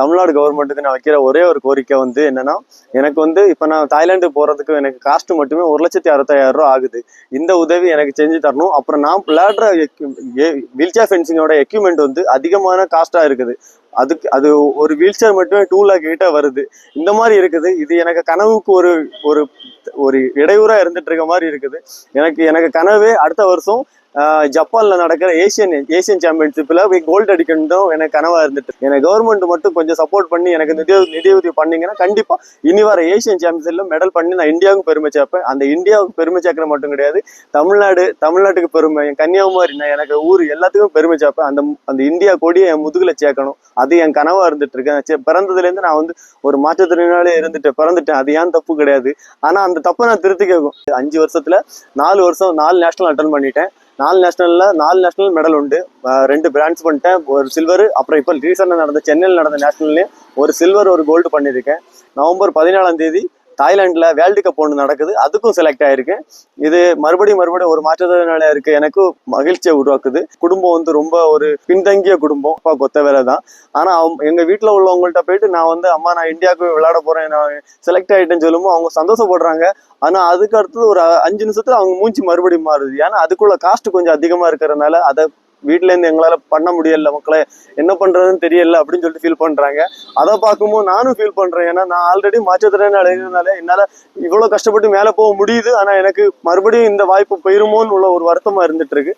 தமிழ்நாடு கவர்மெண்ட்டுக்கு நான் வைக்கிற ஒரே ஒரு கோரிக்கை வந்து என்னன்னா எனக்கு வந்து இப்போ நான் தாய்லாந்து போறதுக்கு எனக்கு காஸ்ட் மட்டுமே ஒரு லட்சத்தி அறுபத்தாயிரம் ரூபா ஆகுது. இந்த உதவி எனக்கு செஞ்சு தரணும். அப்புறம் நான் விளையாடுற வீல் சேர் ஃபென்சிங்கோட எக்யூப்மெண்ட் வந்து அதிகமான காஸ்டா இருக்குது. அதுக்கு அது ஒரு வீல் சேர் மட்டுமே டூ லேக் கிட்ட வருது. இந்த மாதிரி இருக்குது. இது எனக்கு கனவுக்கு ஒரு ஒரு ஒரு இடையூறா இருந்துட்டு இருக்க மாதிரி இருக்குது. எனக்கு எனக்கு கனவே அடுத்த வருஷம் ஆஹ், ஜப்பான்ல நடக்கிற ஏசியன் ஏசியன் சாம்பியன்ஷிப்ல போய் கோல்டு அடிக்கணும் எனக்கு கனவா இருந்துட்டு எனக்கு கவர்மெண்ட் மட்டும் கொஞ்சம் சப்போர்ட் பண்ணி எனக்கு நிதி நிதியுதவி பண்ணீங்கன்னா கண்டிப்பா இனி வர ஏசியன் சாம்பியன்ஷிப்ல மெடல் பண்ணி நான் இந்தியாவுக்கு பெருமை சேர்ப்பேன். அந்த இந்தியாவுக்கு பெருமை சேர்க்கிற மட்டும் கிடையாது. தமிழ்நாடு தமிழ்நாட்டுக்கு பெருமை என் கன்னியாகுமரி நான் எனக்கு ஊர் எல்லாத்துக்கும் பெருமை சேர்ப்பேன். அந்த அந்த இந்தியா கொடியை என் முதுகுல சேர்க்கணும். அது என் கனவா இருந்துட்டு இருக்கேன் சே- பிறந்ததுல இருந்து நான் வந்து ஒரு மாற்றுத்திறனாலே இருந்துட்டேன். பிறந்துட்டேன். அது ஏன் தப்பு கிடையாது. ஆனா அந்த தப்பை நான் திருத்தி கேட்கும். அஞ்சு வருஷத்துல நாலு வருஷம் நாலு நேஷனல் அட்டன் பண்ணிட்டேன். நாலு நேஷனல்ல நாலு நேஷனல் மெடல் உண்டு. ரெண்டு பிரான்ஸ் பண்ணிட்டேன். ஒரு சில்வர் அப்புறம் இப்போ ரீசெண்டாக நடந்த சென்னையில் நடந்த நேஷனல்லையும் ஒரு சில்வர் ஒரு கோல்டு பண்ணியிருக்கேன். நவம்பர் பதினாலாம் தேதி தாய்லாண்டில் வேர்ல்டு கப் ஒன்று நடக்குது. அதுக்கும் செலக்ட் ஆயிருக்கு. இது மறுபடியும் மறுபடியும் ஒரு மாற்றுத்திறனால இருக்கு. எனக்கு மகிழ்ச்சியை உருவாக்குது. குடும்பம் வந்து ரொம்ப ஒரு பின்தங்கிய குடும்பம். அப்பா கொத்த வேலை தான் ஆனா அவங்க- எங்கள் வீட்டில் உள்ளவங்கள்ட்ட போயிட்டு நான் வந்து அம்மா நான் இந்தியாவுக்கு விளையாட போறேன். நான் செலக்ட் ஆகிட்டேன்னு சொல்லும்போது அவங்க சந்தோஷப்படுறாங்க. ஆனால் அதுக்கு அடுத்தது ஒரு அஞ்சு நிமிஷத்தில் அவங்க மூஞ்சி மறுபடியும் மாறுது. ஏன்னா அதுக்குள்ள காஸ்ட் கொஞ்சம் அதிகமாக இருக்கிறதுனால அதை வீட்டிலேருந்து எங்களால் பண்ண முடியல மக்களே என்ன பண்ணுறதுன்னு தெரியல அப்படின்னு சொல்லிட்டு ஃபீல் பண்ணுறாங்க அதை பார்க்கும்போது நானும் ஃபீல் பண்ணுறேன் ஏன்னா நான் ஆல்ரெடி மாற்றத்திறன் அடைகிறதுனால என்னால் இவ்வளோ கஷ்டப்பட்டு மேலே போக முடியுது. ஆனால் எனக்கு மறுபடியும் இந்த வாய்ப்பு போயிருமோன்னு உள்ள ஒரு வருத்தமாக இருந்துட்டு இருக்கு.